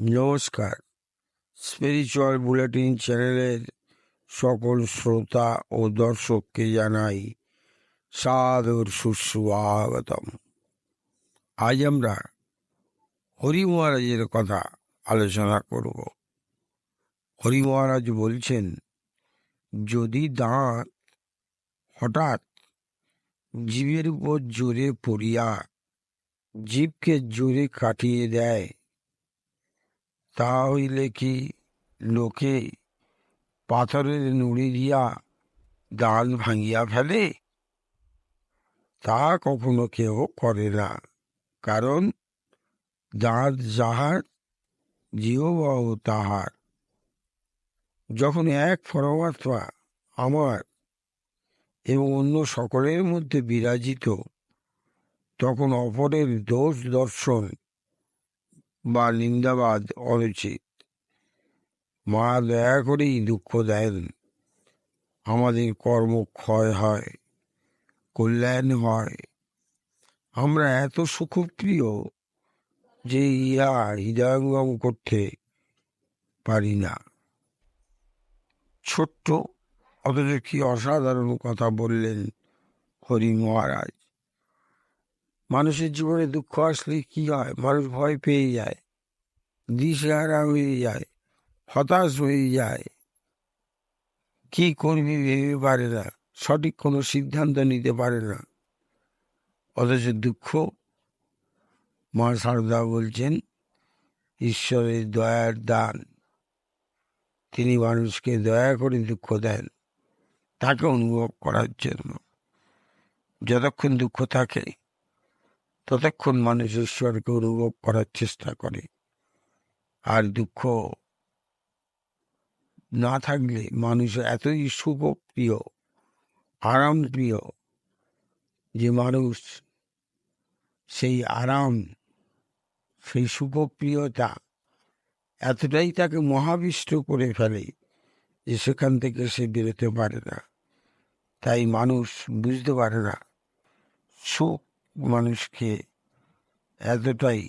নমস্কার। Spiritual bulletin চ্যানেলের সকল শ্রোতা ও দর্শককে জানাই সাদর সুস্বাগতম। আজ আমরা হরি মহারাজের কথা আলোচনা করব। হরি মহারাজ বলছেন, যদি দাঁত হঠাৎ জীবের উপর জোরে পড়িয়া জীবকে জোরে কাটিয়ে দেয় তা হইলে কি লোকে পাথরের নুড়ি দিয়া দাঁত ভাঙিয়া ফেলে। তা কখনো কেউ করে না, কারণ দাঁত যাহার জিহবাহ তাহার। যখন এক পরমাত্মা আমার এবং অন্য সকলের মধ্যে বিরাজিত, তখন অপরের দোষ দর্শন বা নিন্দাবাদ অনুচিত। মা দয়া করেই দুঃখ দেন। আমাদের কর্ম ক্ষয় হয়, কল্যাণ হয়। আমরা এত সুখপ্রিয় যে ইহা হৃদয়ঙ্গম করতে পারি না। ছোট্ট, অথচ কি অসাধারণ কথা বললেন হরি মহারাজ। মানুষের জীবনে দুঃখ আসলে কি হয়? মানুষ ভয় পেয়ে যায়, দিশেহারা হয়ে যায়, হতাশ হয়ে যায়। কি করবি ভেবে পারে না, সঠিক কোনো সিদ্ধান্ত নিতে পারে না। অথচ দুঃখ মা সারদা বলছেন, ঈশ্বরের দয়ার দান। তিনি মানুষকে দয়া করে দুঃখ দেন, তাকে অনুভব করার জন্য। যতক্ষণ দুঃখ থাকে ততক্ষণ মানুষ ঈশ্বরকে অনুভব করার চেষ্টা করে। আর দুঃখ না থাকলে মানুষ এতই সুখপ্রিয় আরাম প্রিয় যে মানুষ সেই আরাম, সেই সুখপ্রিয়তা এতটাই তাকে মহাবিষ্ট করে ফেলে যে সেখান থেকে সে বেরোতে পারে না। তাই মানুষ বুঝতে পারে না সুখ মানুষকে এতটাই